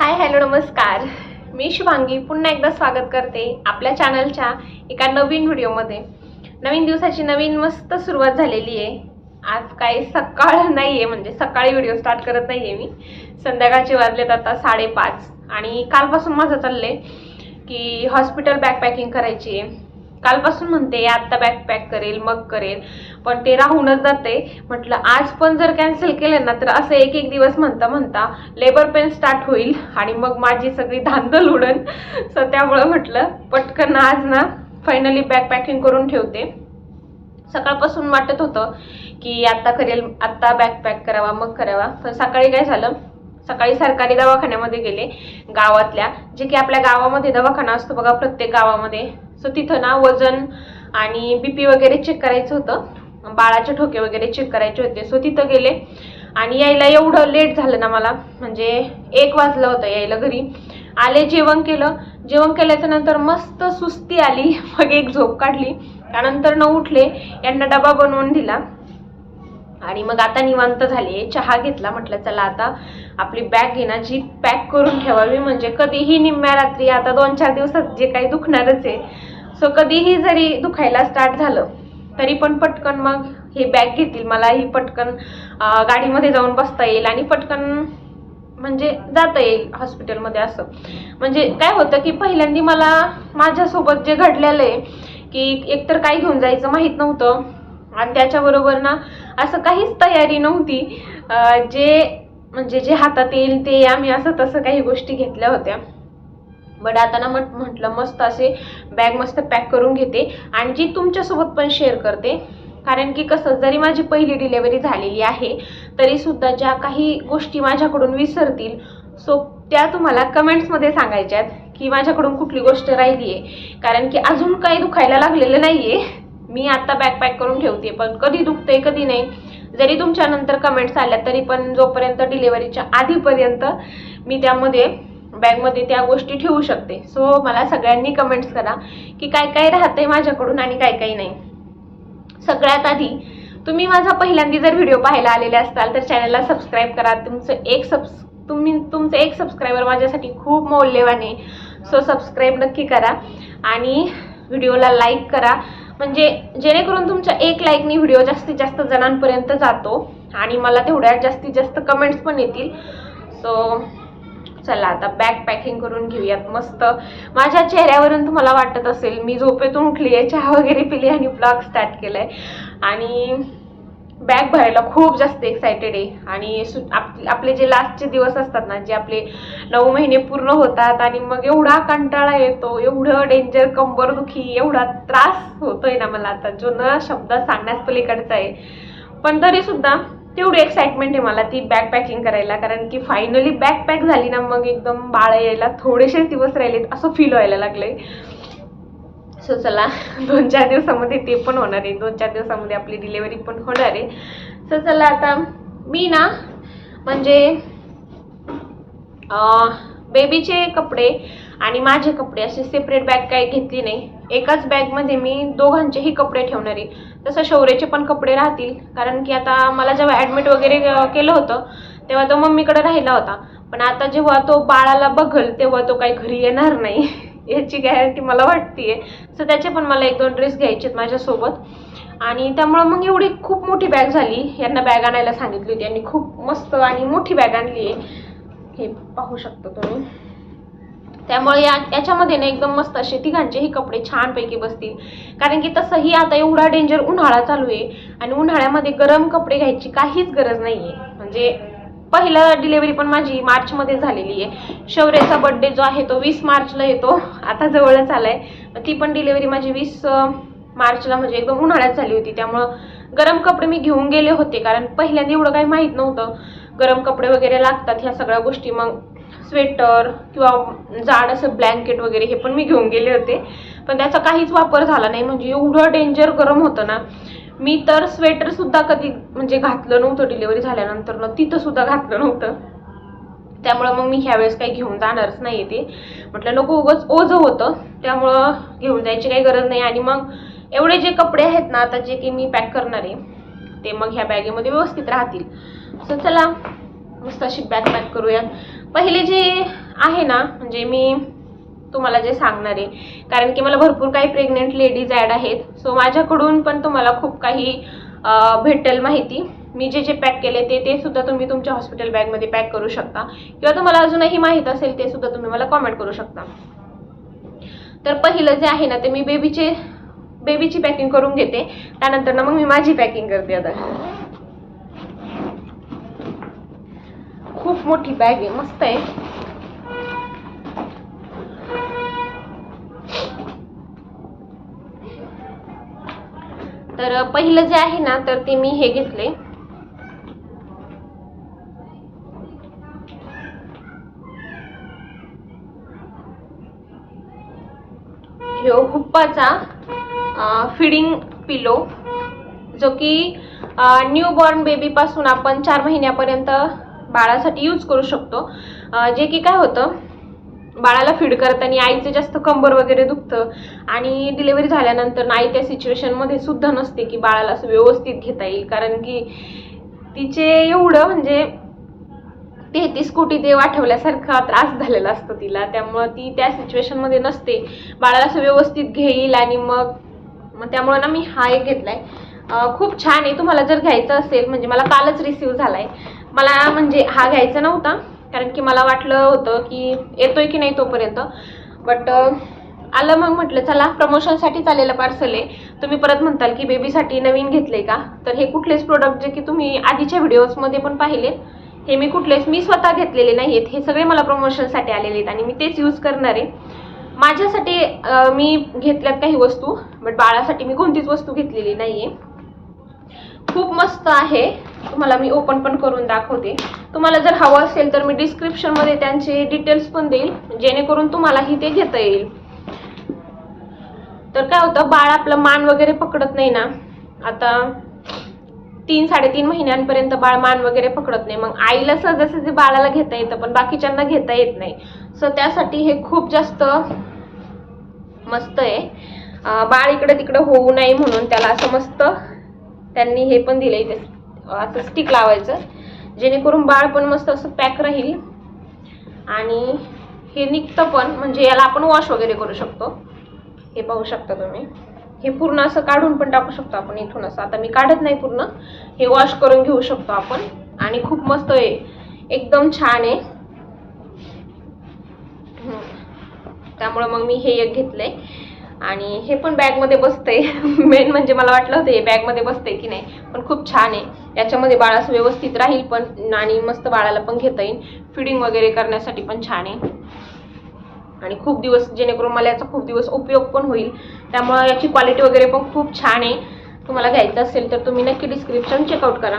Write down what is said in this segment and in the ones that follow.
Hi hello नमस्कार. मी शुभांगी. पुन्हा एकदा स्वागत करते आपल्या चॅनलच्या एका नवीन व्हिडिओमध्ये नवीन दिवसाची नवीन मस्त सुरुवात झालेली आहे. आज काही सकाळ नाही आहे म्हणजे सकाळी व्हिडिओ स्टार्ट करत नाही आहे मी. संध्याकाळचे वाजलेत आता साडेपाच. आणि कालपासून माझं चाललं आहे की हॉस्पिटल बॅग पॅकिंग करायची आहे. कालपासून म्हणते आत्ता बॅग पॅक करेल मग करेल. पण ते राहूनच जाते म्हटलं आज पण जर कॅन्सल केलं ना तर असं एक एक दिवस म्हणता म्हणता लेबर पेन स्टार्ट होईल आणि मग माझी सगळी धांदल उडन. सो त्यामुळं म्हटलं पटकन आज ना फायनली बॅग पॅकिंग करून ठेवते. सकाळपासून वाटत होतं की आत्ता करेल आत्ता बॅग पॅक करावा मग करावा. पण सकाळी काय झालं? सकाळी सरकारी दवाखान्यामध्ये गेले गावातल्या. जे की आपल्या गावामध्ये दवाखाना असतो बघा प्रत्येक गावामध्ये. सो तिथं ना वजन आणि बीपी वगैरे चेक करायचं होतं. बाळाचे ठोके वगैरे चेक करायचे होते. सो तिथं गेले. आणि यायला एवढं लेट झालं ना मला. म्हणजे एक वाजलं होतं यायला घरी. आले जेवण केलं. जेवण केल्याच्यानंतर मस्त सुस्ती आली. मग एक झोप काढली. त्यानंतर न उठले यांना डबा बनवून दिला. आणि मग आता निवांत झाली. चहा घेतला. म्हटलं चला आता आपली बॅग घे ना जी पॅक करून ठेवावी. म्हणजे कधीही निम्म्या रात्री आता दोन चार दिवसात जे काही दुखणारच आहे सो कधीही जरी दुखायला स्टार्ट झालं तरी पण पटकन मग हे बॅग घेतील. मला ही पटकन गाडीमध्ये जाऊन बसता येईल आणि पटकन म्हणजे जाता येईल हॉस्पिटलमध्ये असं. म्हणजे काय होतं की पहिल्यांदा मला माझ्यासोबत जे घडलेलं आहे की एकतर काय घेऊन जायचं माहीत नव्हतं. आणि त्याच्याबरोबर ना असं काहीच तयारी नव्हती. जे म्हणजे जे हातात येईल ते आम्ही असं तसं काही गोष्टी घेतल्या होत्या. बट आता ना म्हट म्हटलं मस्त असे बॅग मस्त पॅक करून घेते आणि जी तुमच्यासोबत पण शेअर करते. कारण की कसं जरी माझी पहिली डिलेवरी झालेली आहे तरी सुद्धा ज्या काही गोष्टी माझ्याकडून विसरतील सो त्या तुम्हाला कमेंट्समध्ये सांगायच्या आहेत की माझ्याकडून कुठली गोष्ट राहिली आहे कारण की अजून काही दुखायला लागलेलं नाही आहे मी आत्ता बॅग पॅक करून ठेवते पण कधी दुखते कधी नाही. जरी तुमच्यानंतर कमेंट्स आल्या तरी पण जोपर्यंत डिलेवरीच्या आधीपर्यंत मी त्यामध्ये बॅगमध्ये त्या गोष्टी ठेवू शकते. सो मला सगळ्यांनी कमेंट्स करा की काय काय राहतंय माझ्याकडून आणि काय काय नाही. सगळ्यात आधी तुम्ही माझा पहिल्यांदा जर व्हिडिओ पाहायला आलेले असताल तर चॅनलला सबस्क्राईब करा. तुमचं एक सबस तुम्ही तुमचं एक सबस्क्रायबर माझ्यासाठी खूप मौल्यवान आहे. सो सबस्क्राईब नक्की करा आणि व्हिडिओला लाईक करा. म्हणजे जेणेकरून तुमच्या एक लाईकनी व्हिडिओ जास्तीत जास्त जणांपर्यंत जातो आणि मला तेवढ्या जास्तीत जास्त कमेंट्स पण येतील. सो चला आता बॅग पॅकिंग करून घेऊयात मस्त. माझ्या चेहऱ्यावरून तुम्हाला वाटत असेल मी झोपेतून उठली आहे चहा वगैरे पिली आणि ब्लॉग स्टार्ट केलाय. आणि बॅग भरायला खूप जास्त एक्सायटेड आहे. आणि सु आप आपले जे लास्टचे दिवस असतात ना जे आपले नऊ महिने पूर्ण होतात आणि मग एवढा कंटाळा येतो एवढं डेंजर कंबरदुखी एवढा त्रास होतोय ना मला आता जो न शब्द सांगण्यास पलीकडचा आहे. पण तरीसुद्धा तेवढी एक्साइटमेंट आहे मला ती बॅग पॅकिंग करायला. कारण की फायनली बॅग पॅक झाली ना मग एकदम बाळ यायला थोडेसेच दिवस राहिलेत असं फील व्हायला लागलंय. सो चला दोन चार दिवसामध्ये ते पण होणार आहे. दोन चार दिवसामध्ये आपली डिलेवरी पण होणार आहे. सो चला आता मी ना म्हणजे बेबीचे कपडे आणि माझे कपडे असे सेपरेट बॅग काही घेतली नाही. एकाच बॅगमध्ये मी दोघांचेही कपडे ठेवणार आहे. तसं शौर्याचे पण कपडे राहतील. कारण की आता मला जेव्हा ॲडमिट वगैरे केलं होतं तेव्हा तो मम्मीकडे राहिला होता. पण आता जेव्हा तो बाळाला बघल तेव्हा तो काही घरी येणार नाही. याची गॅरंटी मला वाटतीये. सो त्याचे पण मला एक दोन ड्रेस घ्यायचे आहेत माझ्यासोबत. आणि त्यामुळं मग एवढी खूप मोठी बॅग झाली. यांना बॅग आणायला सांगितली होती. आणि खूप मस्त आणि मोठी बॅग आणली आहे हे पाहू शकता तुम्ही. त्यामुळे या याच्यामध्ये ना एकदम मस्त असे तिघांचेही कपडे छानपैकी बसतील. कारण की तसंही आता एवढा डेंजर उन्हाळा चालू आहे आणि उन्हाळ्यामध्ये गरम कपडे घ्यायची काहीच गरज नाही आहे म्हणजे पहिलं डिलेवरी पण माझी मार्चमध्ये झालेली आहे. शौर्याचा बड्डे जो आहे तो वीस मार्चला येतो. आता जवळच आलाय. ती पण डिलेवरी माझी वीस मार्चला म्हणजे एकदम उन्हाळ्यात झाली होती. त्यामुळं गरम कपडे मी घेऊन गेले होते. कारण पहिल्यांदा एवढं काही माहीत नव्हतं. गरम कपडे वगैरे लागतात ह्या सगळ्या गोष्टी. मग स्वेटर किंवा जाड असं ब्लँकेट वगैरे हे पण मी घेऊन गेले होते. पण त्याचा काहीच वापर झाला नाही. म्हणजे एवढं डेंजर गरम होतं ना. मी तर स्वेटरसुद्धा कधी म्हणजे घातलं नव्हतं डिलिव्हरी झाल्यानंतर. ना तिथंसुद्धा घातलं नव्हतं. त्यामुळं मग मी ह्यावेळेस काही घेऊन जाणारच नाही ते. म्हटलं नको उगंच ओझं होतं. त्यामुळं घेऊन जायची काही गरज नाही. आणि मग एवढे जे कपडे आहेत ना आता जे की मी पॅक करणार आहे ते मग ह्या बॅगेमध्ये व्यवस्थित राहतील. सो चला मस्त अशी बॅग पॅक करूया. पहिले जे आहे ना म्हणजे मी तुम्हाला जे सांगणार आहे कारण की मला भरपूर काही प्रेग्नेंट लेडीज ॲड आहेत. सो माझ्याकडून पण तुम्हाला खूप काही भेटेल माहिती. मी जे जे पॅक केले ते ते सुद्धा तुम्ही तुमच्या हॉस्पिटल बॅगमध्ये पॅक करू शकता. किंवा तुम्हाला अजूनही माहीत असेल ते सुद्धा तुम्ही मला कॉमेंट करू शकता. तर पहिलं जे आहे ना ते मी बेबीचे बेबीची पॅकिंग करून घेते. त्यानंतर ना मग मी माझी पॅकिंग करते आता. खूप मोठी बॅग आहे मस्त आहे. तर पहिलं जे आहे ना तर ते मी हे घेतले. हुप्पाचा फिडिंग पिलो जो की न्यू बॉर्न बेबीपासून आपण चार महिन्यापर्यंत बाळासाठी यूज करू शकतो. जे की काय होतं बाळाला फीड करताना आईचं जास्त कंबर वगैरे दुखतं आणि डिलेवरी झाल्यानंतर आई त्या सिच्युएशनमध्ये सुद्धा नसते की बाळाला असं व्यवस्थित घेता येईल. कारण की तिचे एवढं म्हणजे तेहतीस कोटी देव आठवल्यासारखा त्रास झालेला असतो तिला. त्यामुळं ती त्या सिच्युएशनमध्ये नसते. बाळाला असं व्यवस्थित घेईल आणि मग मग त्यामुळं ना मी हा एक घेतलाय. आहे खूप छान आहे. तुम्हाला जर घ्यायचं असेल म्हणजे मला कालच रिसीव झालाय. मला म्हणजे हा घ्यायचा नव्हता कारण की मला वाटलं होतं की येतोय की नाही तोपर्यंत. बट आलं मग म्हटलं चला प्रमोशनसाठी चाललेलं पार्सल आहे. तुम्ही परत म्हणताल की बेबीसाठी नवीन घेतले का? तर हे कुठलेच प्रोडक्ट जे की तुम्ही आधीच्या व्हिडिओजमध्ये पण पाहिले हे मी कुठलेच मी स्वतः घेतलेले नाही आहेत हे सगळे मला प्रमोशनसाठी आलेले आहेत आणि मी तेच यूज करणार आहे. माझ्यासाठी मी घेतल्यात काही वस्तू बट बाळासाठी मी कोणतीच वस्तू घेतलेली नाही आहे खूप मस्त आहे. तुम्हाला मी ओपन पण करून दाखवते. तुम्हाला जर हवं असेल तर मी डिस्क्रिप्शनमध्ये त्यांचे डिटेल्स पण देईल. जेणेकरून तुम्हालाही ते घेता येईल. तर काय होतं बाळ आपलं मान वगैरे पकडत नाही ना. आता तीन साडेतीन महिन्यांपर्यंत बाळ मान वगैरे पकडत नाही. मग आईला सहजासहजी बाळाला घेता येतं पण बाकीच्यांना घेता येत नाही. सो त्यासाठी हे खूप जास्त मस्त आहे. बाळ इकडे तिकडे होऊ नये म्हणून त्याला असं मस्त त्यांनी हे पण दिलं इथे असं स्टिक लावायचं. जेणेकरून बाळ पण मस्त असं पॅक राहील. आणि हे निघतं पण म्हणजे याला आपण वॉश वगैरे करू शकतो. हे पाहू शकता तुम्ही. हे पूर्ण असं काढून पण टाकू शकतो आपण इथून असं. आता मी काढत नाही पूर्ण. हे वॉश करून घेऊ शकतो आपण. आणि खूप मस्त आहे. एकदम छान आहे. त्यामुळं मग मी हे एक घेतलंय. आणि हे पण बॅगमध्ये बसतंय. मेन म्हणजे मला वाटलं होतं हे बॅगमध्ये बसतंय की नाही पण खूप छान आहे. याच्यामध्ये बाळास व्यवस्थित राहील पण आणि मस्त बाळाला पण घेता येईल. फिडिंग वगैरे करण्यासाठी पण छान आहे. आणि खूप दिवस जेणेकरून मला याचा खूप दिवस उपयोग पण होईल. त्यामुळं याची क्वालिटी वगैरे पण खूप छान आहे. तुम्हाला घ्यायचं असेल तर तुम्ही नक्की डिस्क्रिप्शन चेकआउट करा.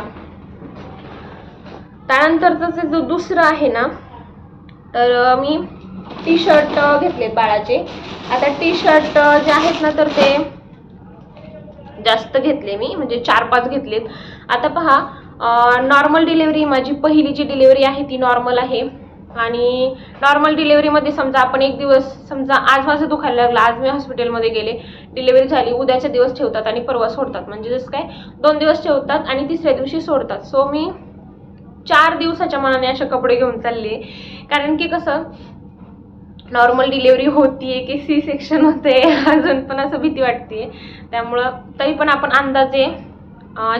त्यानंतरचं जो दुसरं आहे ना तर मी टी शर्ट घेतलेत बाळाचे. आता टी शर्ट जे आहेत ना तर ते जास्त घेतले मी म्हणजे चार पाच घेतलेत. आता पहा नॉर्मल डिलेवरी माझी पहिली जी डिलेवरी आहे ती नॉर्मल आहे. आणि नॉर्मल डिलेवरीमध्ये समजा आपण एक दिवस समजा आज माझं दुखायला लागलं आज मी हॉस्पिटलमध्ये गेले डिलेवरी झाली उद्याचा दिवस ठेवतात आणि परवा सोडतात. म्हणजे जसं काय दोन दिवस ठेवतात आणि तिसऱ्या दिवशी सोडतात. सो मी चार दिवसाच्या मनाने असे कपडे घेऊन चालले कारण की कसं नॉर्मल डिलेवरी होतीये की सी सेक्शन होते अजून पण असं भीती वाटते त्यामुळं तरी पण आपण अंदाजे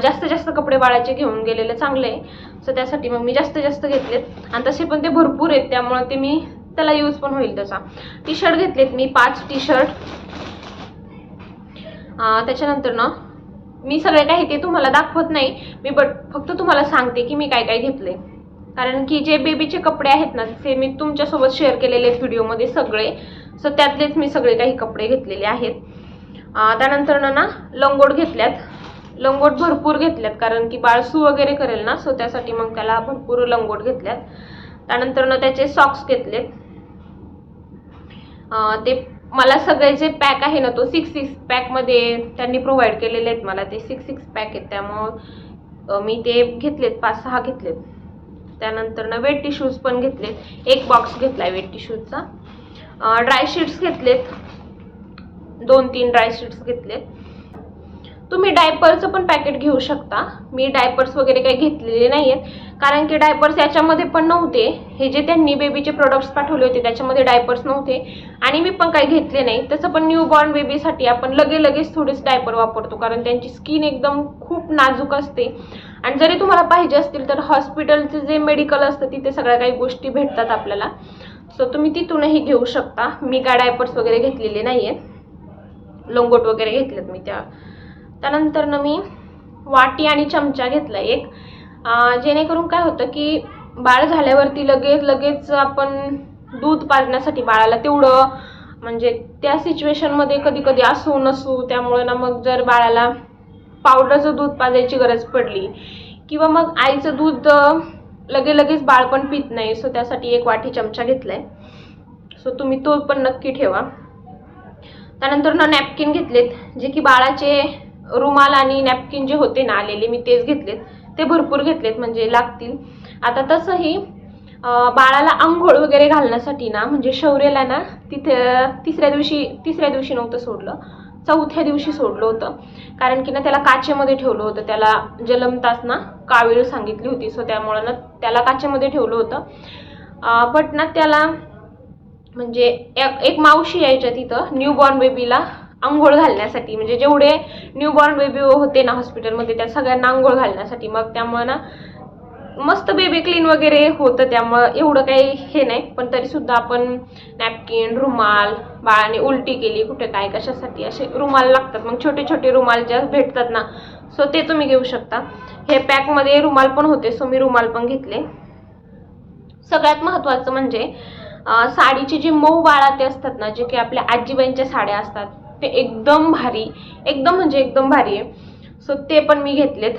जास्त जास्त कपडे बाळाचे घेऊन गेलेले चांगले आहे सो त्यासाठी मग मी जास्त जास्त घेतलेत. आणि तसे पण ते भरपूर आहेत त्यामुळं ते मी त्याला यूज पण होईल तसा. टी शर्ट घेतलेत मी पाच टी शर्ट त्याच्यानंतर ना मी सगळे काही ते तुम्हाला दाखवत नाही. मी बट फक्त तुम्हाला सांगते की मी काय काय घेतले कारण की जे बेबीचे कपडे आहेत ना ते मी तुमच्यासोबत शेअर केलेले आहेत व्हिडिओमध्ये सगळे. सो त्यातलेच मी सगळे काही कपडे घेतलेले आहेत. त्यानंतर ना लंगोट घेतल्यात. लंगोट भरपूर घेतल्यात कारण की बाळ सू वगैरे करेल ना सो त्यासाठी मग त्याला भरपूर लंगोट घेतल्यात. त्यानंतर ना त्याचे सॉक्स घेतलेत. ते मला सगळे जे पॅक आहे ना तो सिक्स सिक्स पॅकमध्ये त्यांनी प्रोव्हाइड केलेले आहेत मला. ते सिक्स सिक्स पॅक आहेत त्यामुळं मी ते घेतलेत पाच सहा घेतलेत. त्यानंतर ना वेट टिश्यूज पण घेतलेत एक बॉक्स घेतला आहे वेट टिश्यूजचा ड्राय शीट्स घेतलेत. दोन तीन ड्राय शीट्स घेतलेत. तुम्ही डायपरचं पण पॅकेट घेऊ शकता. मी डायपर्स वगैरे काही घेतलेले नाही आहेत कारण की डायपर्स याच्यामध्ये पण नव्हते. हे जे त्यांनी बेबीचे प्रोडक्ट्स पाठवले होते त्याच्यामध्ये डायपर्स नव्हते. आणि मी पण काही घेतले नाही. तसं पण न्यू बॉर्न बेबीसाठी आपण लगे लगेच थोडेच डायपर वापरतो. कारण त्यांची स्किन एकदम खूप नाजूक असते. आणि जरी तुम्हाला पाहिजे असतील तर हॉस्पिटलचे जे मेडिकल असतं तिथे सगळ्या काही गोष्टी भेटतात आपल्याला. सो तुम्ही तिथूनही घेऊ शकता. मी काय डायपर्स वगैरे घेतलेले नाही आहेत लोंगोट वगैरे घेतलेत मी त्या त्यानंतरनं मी वाटी आणि चमचा घेतला एक. जेणेकरून काय होतं की बाळ झाल्यावरती लगेच लगेच आपण दूध पाजण्यासाठी बाळाला तेवढं म्हणजे त्या सिच्युएशनमध्ये कधी कधी असू नसू त्यामुळे ना मग जर बाळाला पावडरचं दूध पाजायची गरज पडली किंवा मग आईचं दूध लगे लगेच बाळ पण पित नाही सो त्यासाठी एक वाटी चमचा घेतला आहे सो तुम्ही तो पण नक्की ठेवा. त्यानंतर ना नॅपकिन घेतलेत जे की बाळाचे रुमाल आणि नॅपकिन जे होते ना आलेले मी तेच घेतलेत. ते भरपूर घेतलेत म्हणजे लागतील. आता तसंही बाळाला आंघोळ वगैरे घालण्यासाठी ना म्हणजे शौर्याला ना तिथे तिसऱ्या दिवशी तिसऱ्या दिवशी नव्हतं सोडलं. चौथ्या दिवशी सोडलं होतं. कारण की ना त्याला काचेमध्ये ठेवलं होतं. त्याला जलमतास ना कावीळ सांगितली होती. सो त्यामुळं ना त्याला काचेमध्ये ठेवलं होतं. बट ना त्याला म्हणजे एक एक मावशी यायच्या तिथं न्यूबॉर्न बेबीला आंघोळ घालण्यासाठी म्हणजे जेवढे न्यूबॉर्न बेबी होते ना हॉस्पिटलमध्ये त्या सगळ्यांना आंघोळ घालण्यासाठी. मग त्यामुळे ना मस्त बेबी क्लीन वगैरे होतं त्यामुळं. एवढं काही हे नाही पण तरीसुद्धा आपण नॅपकिन रुमाल बाळाने उलटी केली कुठे काय कशासाठी असे रुमाल लागतात. मग छोटे छोटे रुमाल ज्या भेटतात ना सो ते तुम्ही घेऊ शकता. हे पॅकमध्ये रुमाल पण होते सो मी रुमाल पण घेतले. सगळ्यात महत्त्वाचं म्हणजे साडीची साडीचे जे मऊ बाळाते असतात ना जे की आपल्या आजीबाईंच्या साड्या असतात ते एकदम भारी एकदम म्हणजे एकदम भारी आहे. सो ते पण मी घेतलेत.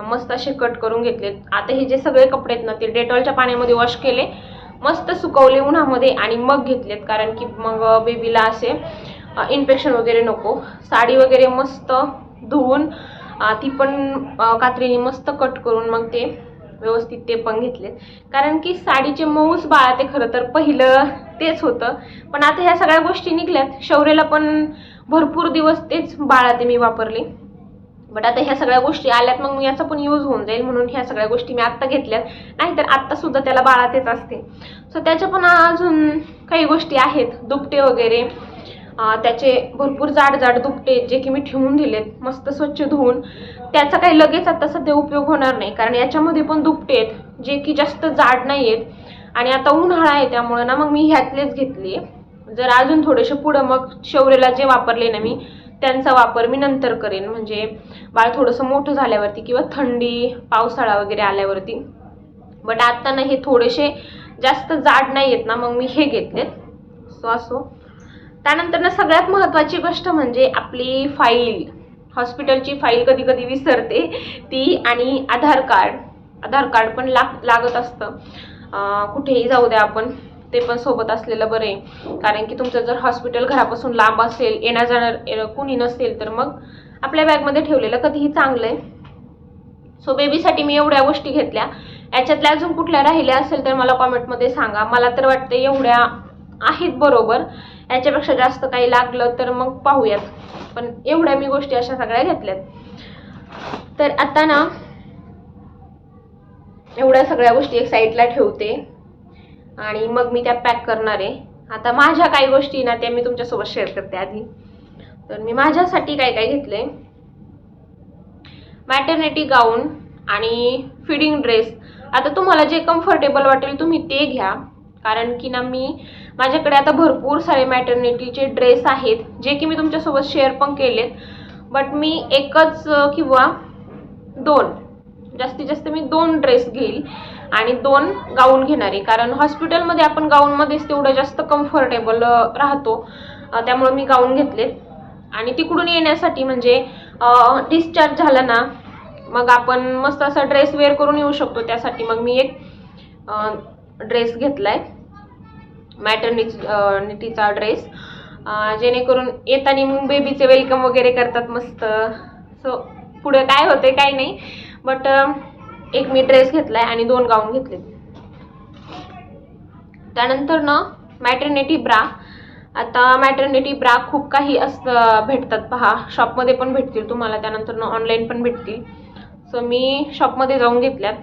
मस्त असे कट करून घेतलेत. आता हे जे सगळे कपडे आहेत ना ते डेटॉलच्या पाण्यामध्ये वॉश केले. मस्त सुकवले उन्हामध्ये आणि मग घेतलेत. कारण की मग बेबीला असे इन्फेक्शन वगैरे नको. साडी वगैरे मस्त धुवून ती पण कात्रीने मस्त कट करून मग ते व्यवस्थित ते पण घेतलेत. कारण की साडीचे मऊच बाळा ते खरं तर पहिलं तेच होतं. पण आता ह्या सगळ्या गोष्टी निघल्यात. शौर्यला पण भरपूर दिवस तेच बाळा ते मी वापरले. बट आता ह्या सगळ्या गोष्टी आल्यात मग याचा पण यूज होऊन जाईल म्हणून ह्या सगळ्या गोष्टी मी आत्ता घेतल्यात. नाहीतर आत्ता सुद्धा त्याला बाळा तेच असते. सो त्याच्या पण अजून काही गोष्टी आहेत. दुपटे वगैरे त्याचे भरपूर जाड जाड दुपटे आहेत, जे की मी ठेवून दिलेत मस्त स्वच्छ धुवून. त्याचा काही लगेच आता सध्या उपयोग होणार नाही कारण याच्यामध्ये पण दुपटे आहेत जे की जास्त जाड नाही आहेत आणि आता उन्हाळा आहे त्यामुळे ना मग मी ह्यातलेच घेतले जर अजून थोडेसे पुढं मग शौर्यला जे वापरले ना मी त्यांचा वापर मी नंतर करेन. म्हणजे बाळ थोडंसं मोठं झाल्यावरती किंवा थंडी पावसाळा वगैरे आल्यावरती. बट आता ना हे थोडेसे जास्त जाड नाही आहेत ना मग मी हे घेतलेत. सो असो. त्यानंतर ना सगळ्यात महत्त्वाची गोष्ट म्हणजे आपली फाईल. हॉस्पिटलची फाईल कधी कधी विसरते ती आणि आधार कार्ड. आधार कार्ड पण लाग लागत असतं. कुठेही जाऊ द्या आपण. ते पण सोबत असलेलं बरं आहे. कारण की तुमचं जर हॉस्पिटल घरापासून लांब असेल येण्या जाणार कुणी नसेल तर मग आपल्या बॅगमध्ये ठेवलेलं कधीही चांगलं आहे. सो बेबीसाठी मी एवढ्या गोष्टी घेतल्या. याच्यातल्या अजून कुठल्या राहिल्या असेल तर मला कॉमेंटमध्ये सांगा. मला तर वाटतं एवढ्या आहेत बरोबर. याच्यापेक्षा जास्त काही लागलं तर मग पाहूयात. पण एवढ्या मी गोष्टी अशा सगळ्या घेतल्यात. तर आता ना एवढ्या सगळ्या गोष्टी एक साईडला ठेवते. आणि मग मी त्या पॅक करणार आहे. आता माझ्या काही गोष्टी ना त्या मी तुमच्यासोबत शेअर करते आधी. तर मी माझ्यासाठी काय काय घेतलंय? मॅटर्निटी गाऊन आणि फिडिंग ड्रेस आता तुम्हाला जे कम्फर्टेबल वाटेल तुम्ही ते घ्या. कारण की ना मी माझ्याकडे आता भरपूर सारे मॅटर्निटीचे ड्रेस आहेत जे की मी तुमच्यासोबत शेअर पण केलेत. बट मी एकच किंवा दोन. जास्तीत जास्त मी दोन ड्रेस घेईल. आणि दोन गाऊन घेणारे. कारण हॉस्पिटलमध्ये आपण गाऊनमध्येच तेवढं जास्त कम्फर्टेबल राहतो. त्यामुळं त्यामुळे मी गाऊन घेतलेत आणि तिकडून येण्यासाठी म्हणजे डिस्चार्ज झाला ना मग आपण मस्त असा ड्रेस वेअर करून येऊ शकतो. त्यासाठी मग मी एक ड्रेस घेतला घेतलाय. मॅटर्निटीचा ड्रेस जेणेकरून येताना मग बेबीचे वेलकम वगैरे करतात मस्त. सो पुढं काय होते काय नाही. बट एक मी ड्रेस घेतलाय आणि दोन गाऊन घेतले त्यानंतर ना मॅटर्निटी ब्रा आता मॅटर्निटी ब्रा खूप काही असतं भेटतात पहा. शॉपमध्ये पण भेटतील तुम्हाला. त्यानंतर ऑनलाईन पण भेटतील. सो मी शॉपमध्ये जाऊन घेतल्यात.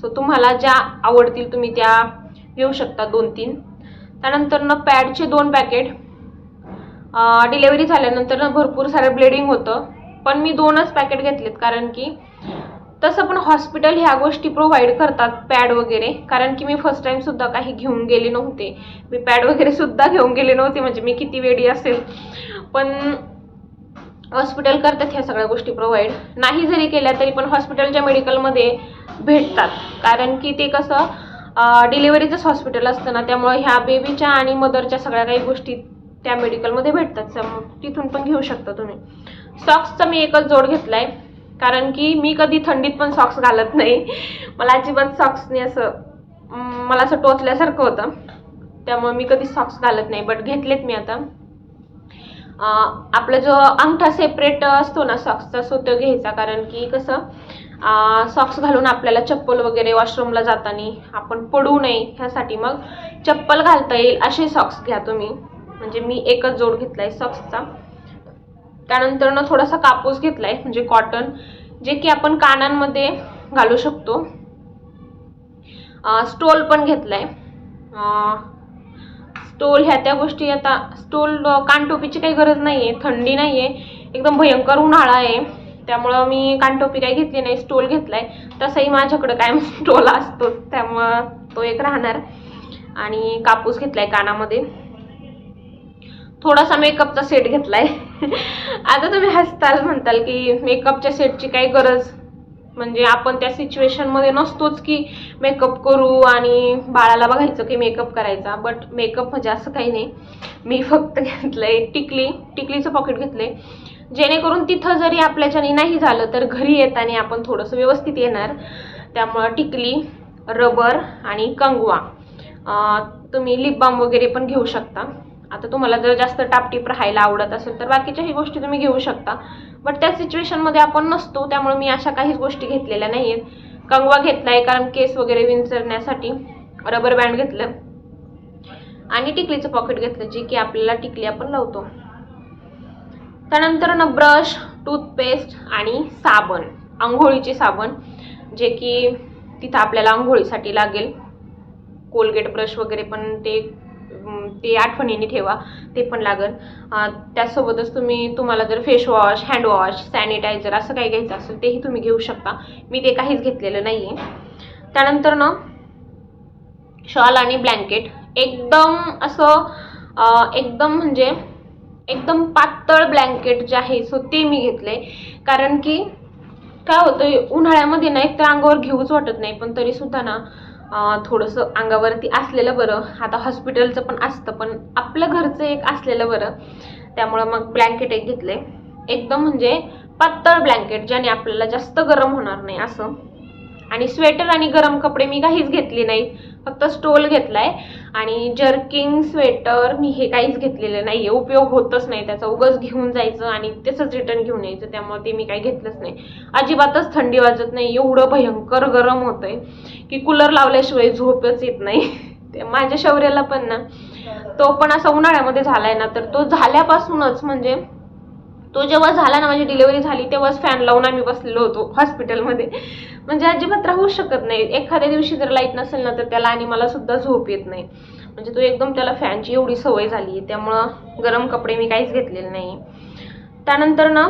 सो तुम्हाला ज्या आवडतील तुम्ही त्या घेऊ शकता दोन तीन त्यानंतर ना पॅडचे दोन पॅकेट डिलेवरी झाल्यानंतर ना भरपूर सारं ब्लिडिंग होतं. पण मी दोनच पॅकेट घेतलेत. कारण की तसं पण हॉस्पिटल ह्या गोष्टी प्रोव्हाइड करतात पॅड वगैरे. कारण की मी फर्स्ट टाइम सुद्धा काही घेऊन गेले नव्हते. मी पॅड वगैरे सुद्धा घेऊन गेले नव्हते म्हणजे मी किती वेडी असेल. पण हॉस्पिटल करतात ह्या सगळ्या गोष्टी प्रोव्हाइड नाही जरी केल्या तरी पण हॉस्पिटलच्या मेडिकलमध्ये भेटतात. कारण की ते कसं डिलिव्हरीचंच हॉस्पिटल असतं ना त्यामुळे ह्या बेबीच्या आणि मदरच्या सगळ्या काही गोष्टी त्या मेडिकलमध्ये भेटतात. तिथून पण घेऊ शकता तुम्ही. सॉक्सचा मी एकच जोड घेतला आहे कारण की मी कधी थंडीत पण सॉक्स घालत नाही. मला अजिबात सॉक्सने असं मला असं टोचल्यासारखं होतं. त्यामुळे मी कधी सॉक्स घालत नाही बट घेतलेत मी आता. आपला जो अंगठा सेपरेट असतो ना सॉक्सचा सो तो घ्यायचा. कारण की कसं सॉक्स घालून आपल्याला चप्पल वगैरे वॉशरूमला जाताना आपण पडू नये ह्यासाठी मग चप्पल घालता येईल असे सॉक्स घ्या तुम्ही. म्हणजे मी एकच जोड घेतलाय सॉक्सचा त्यानंतर ना थोडासा कापूस घेतलाय म्हणजे कॉटन जे की आपण कानांमध्ये घालू शकतो. स्टोल पण घेतलाय. स्टोल ह्या त्या गोष्टी आता स्टोल कानटोपीची काही गरज नाही आहे थंडी नाही आहे एकदम भयंकर उन्हाळा आहे. त्यामुळं मी कानटोपी काही घेतली नाही स्टोल घेतलाय. तसंही माझ्याकडं काय स्टोल असतो त्यामुळं तो एक राहणार. आणि कापूस घेतलाय कानामध्ये. थोडासा मेकअपचा सेट घेतलाय. आता तुम्ही हसताल म्हणताल की मेकअपच्या सेटची काही गरज? म्हणजे आपण त्या सिच्युएशनमध्ये नसतोच की मेकअप करू आणि बाळाला बघायचं की मेकअप करायचा. बट मेकअप म्हणजे असं काही नाही. मी फक्त घेतलंय टिकली टिकलीचं पॉकेट घेतलंय. जेणेकरून तिथं जरी आपल्याच्याने नाही झालं तर घरी येताना आपण थोडंसं व्यवस्थित येणार. त्यामुळं टिकली रबर आणि कंगवा. तुम्ही लिप बाम वगैरे पण घेऊ शकता. आता तुम्हाला जर जास्त टापटीप राहायला आवडत असेल तर बाकीच्याही गोष्टी तुम्ही घेऊ शकता. बट त्या सिच्युएशनमध्ये आपण नसतो त्यामुळे मी अशा काहीच गोष्टी घेतलेल्या नाही आहेत कंगवा घेतलाय कारण केस वगैरे विंचरण्यासाठी रबर बँड घेतलं. आणि टिकलीचं पॉकेट घेतलं जे की आपल्याला टिकली आपण लावतो. त्यानंतर ना ब्रश टूथपेस्ट आणि साबण आंघोळीचे साबण जे की तिथं आपल्याला आंघोळीसाठी लागेल. कोलगेट ब्रश वगैरे पण ते ते आठवणीने ठेवा ते पण लागेल त्यासोबतच तुम्ही तुम्हाला जर face wash hand wash sanitiser असं काही घ्यायचं असेल तेही तुम्ही घेऊ शकता. मी ते काहीच घेतलेलं नाही आहे त्यानंतर ना शॉल आणि ब्लँकेट एकदम असं एकदम म्हणजे एकदम पातळ ब्लँकेट जे आहे सो ते मी घेतले कारण की काय होतं उन्हाळ्यामध्ये ना एक तर अंगावर घेऊच वाटत नाही पण तरी सुद्धा ना थोडंसं अंगावरती असलेलं बरं. आता हॉस्पिटलचं पण असतं पण आपलं घरचं एक असलेलं बरं. त्यामुळं मग ब्लँकेट एक घेतले एकदम म्हणजे पातळ ब्लँकेट ज्याने आपल्याला जास्त गरम होणार नाही असं. आणि स्वेटर आणि गरम कपडे मी काहीच घेतले नाहीत फक्त स्टोल घेतलाय. आणि जर्किंग स्वेटर मी हे काहीच घेतलेलं नाही उपयोग होतच नाही. त्याचा उगच घेऊन जायचं आणि तसंच रिटर्न घेऊन यायचं. त्यामुळे ते मी काही घेतलंच नाही. अजिबातच थंडी वाजत नाही. एवढं भयंकर गरम होतंय की कूलर लावल्याशिवाय झोपच येत नाही. ते माझ्या शौर्याला पण ना. तो पण असा उन्हाळ्यामध्ये झालाय ना तर तो झाल्यापासूनच म्हणजे तो जेव्हा झाला ना माझी डिलिव्हरी झाली तेव्हाच फॅन लावून आम्ही बसलेलो होतो हॉस्पिटलमध्ये म्हणजे अजिबात राहू शकत नाही. एखाद्या दिवशी जर लाइट नसेल ना तर त्याला आणि मला सुद्धा झोप येत नाही. म्हणजे तो एकदम त्याला फॅनची एवढी सवय झाली आहे. त्यामुळं गरम कपडे मी काहीच घेतलेले नाही. त्यानंतर ना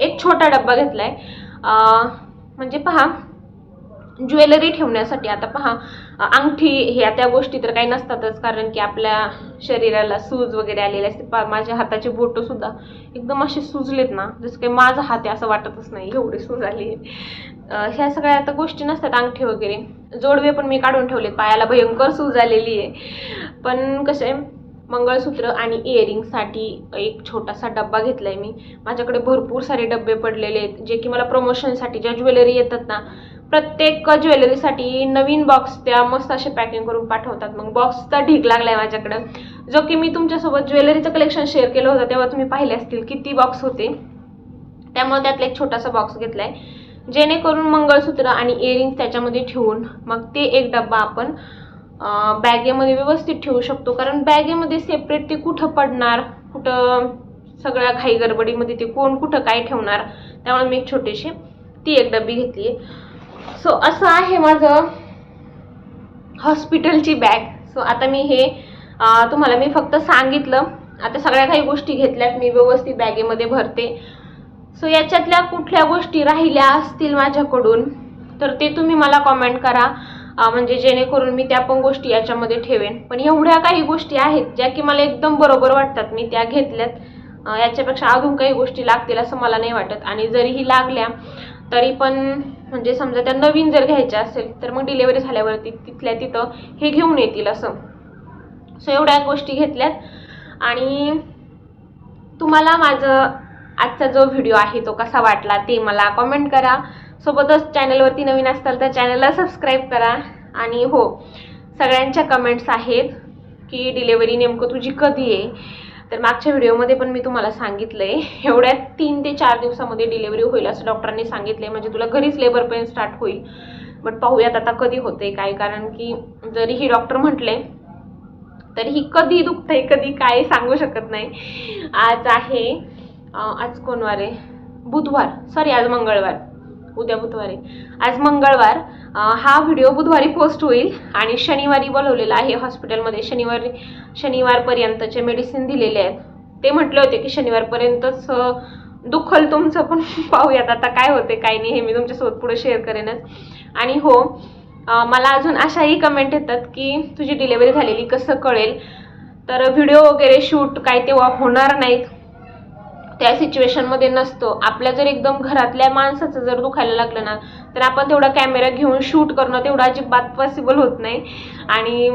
एक छोटा डब्बा घेतला आहे म्हणजे पहा ज्वेलरी ठेवण्यासाठी. आता पहा अंगठी ह्या त्या गोष्टी तर काही नसतातच कारण की आपल्या शरीराला सूज वगैरे आलेले असते. माझ्या हाताचे बोटं सुद्धा एकदम असे सुजलेत ना जसं काही माझा हात आहे असं वाटतच नाही एवढी सूज आली. ह्या सगळ्या आता गोष्टी नसतात अंगठी वगैरे. जोडवे पण मी काढून ठेवले पायाला भयंकर सूज आलेली आहे. पण कसं आहे मंगळसूत्र आणि इयरिंगसाठी एक छोटासा डब्बा आहे मी. माझ्याकडे भरपूर सारे डब्बे पडलेले आहेत जे की मला प्रमोशनसाठी ज्या ज्वेलरी येतात ना प्रत्येक ज्वेलरीसाठी नवीन बॉक्स त्या मस्त असे पॅकिंग करून पाठवतात. मग बॉक्सचा ढीक लागलाय माझ्याकडं. जो की मी तुमच्यासोबत ज्वेलरीचं कलेक्शन शेअर केलं होतं तेव्हा तुम्ही पाहिले असतील किती बॉक्स होते. त्यामुळे त्यातला एक छोटासा बॉक्स घेतला आहे जेणेकरून मंगळसूत्र आणि इयरिंग्स त्याच्यामध्ये ठेवून मग ते एक डब्बा आपण बॅगेमध्ये व्यवस्थित ठेवू शकतो. कारण बॅगेमध्ये सेपरेट ते कुठं पडणार कुठं सगळ्या घाई गडबडीमध्ये ते कोण कुठं काय ठेवणार त्यामुळे मी एक छोटीशी ती एक डब्बी घेतली आहे सो असं आहे माझं हॉस्पिटलची बॅग सो आता मी हे तुम्हाला मी फक्त सांगितलं. आता सगळ्या काही गोष्टी घेतल्यात मी व्यवस्थित बॅगेमध्ये भरते. सो याच्यातल्या कुठल्या गोष्टी राहिल्या असतील माझ्याकडून तर ते तुम्ही मला कॉमेंट करा. म्हणजे जेणेकरून मी त्या पण गोष्टी याच्यामध्ये ठेवेन. पण एवढ्या काही गोष्टी आहेत ज्या की मला एकदम बरोबर वाटतात मी त्या घेतल्यात. याच्यापेक्षा अजून काही गोष्टी लागतील असं मला नाही वाटत. आणि जरीही लागल्या तरी पण म्हणजे समजा त्या नवीन जर घ्यायच्या असेल तर मग डिलेवरी झाल्यावरती तिथल्या तिथं हे घेऊन येतील असं. सो एवढ्या गोष्टी घेतल्यात. आणि तुम्हाला माझं आजचा जो व्हिडिओ आहे तो कसा वाटला ते मला कॉमेंट करा. सोबतच चॅनलवरती नवीन असाल तर चॅनलला सबस्क्राईब करा. आणि हो सगळ्यांच्या कमेंट्स आहेत की डिलेवरी नेमकं तुझी कधी आहे? तर मागच्या व्हिडिओमध्ये पण मी तुम्हाला सांगितलं आहे एवढ्या तीन ते चार दिवसामध्ये डिलेवरी होईल असं डॉक्टरांनी सांगितलं आहे म्हणजे तुला घरीच लेबर पेन स्टार्ट होईल. बट पाहूयात आता कधी होते काय? कारण की जरीही डॉक्टर म्हटले तरीही कधी दुखतंय कधी काय सांगू शकत नाही. आज आहे आज कोणवार आहे बुधवार. सॉरी आज मंगळवार. उद्या बुधवार आहे. आज मंगळवार. हा व्हिडिओ बुधवारी पोस्ट होईल आणि शनिवारी बोलवलेला आहे. हॉस्पिटलमध्ये शनिवारी शनिवारपर्यंतचे मेडिसिन दिलेले आहेत. ते म्हटले होते की शनिवारपर्यंतच दुखल तुमचं पण पाहूयात आता काय होते काय नाही हे मी तुमच्यासोबत पुढे शेअर करेनच. आणि हो मला अजून अशाही कमेंट येतात की तुझी डिलेवरी झालेली कसं कळेल? तर व्हिडिओ वगैरे शूट काय तेव्हा होणार नाहीत. त्या सिच्युएशनमध्ये नसतो. आपल्या जर एकदम घरातल्या माणसाचं जर दुखायला लागलं ना तर आपण तेवढा कॅमेरा घेऊन शूट करणं तेवढं अजिबात पॉसिबल होत नाही. आणि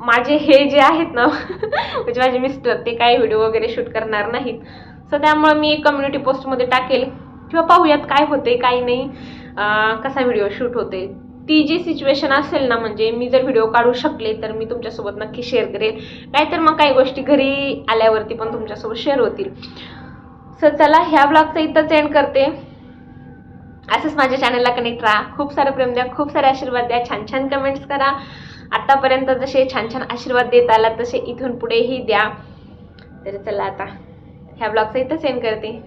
माझे हे जे आहेत ना म्हणजे माझे मिस्टर ते काही व्हिडिओ वगैरे शूट करणार नाहीत. सो त्यामुळे मी कम्युनिटी पोस्टमध्ये टाकेल. किंवा पाहूयात काय होते काय नाही. कसा व्हिडिओ शूट होते ती जी सिच्युएशन असेल ना म्हणजे मी जर व्हिडिओ काढू शकले तर मी तुमच्यासोबत नक्की शेअर करेल. नाहीतर मग काही गोष्टी घरी आल्यावरती पण तुमच्यासोबत शेअर होतील. सो चला ह्या ब्लॉगचं इथंच एंड करते. असंच माझ्या चॅनलला कनेक्ट राहा. खूप सारं प्रेम द्या खूप सारे आशीर्वाद द्या. छान छान कमेंट्स करा. आत्तापर्यंत जसे छान छान आशीर्वाद देत आला तसे इथून पुढेही द्या. तर चला आता ह्या ब्लॉगचं इथंच एंड करते.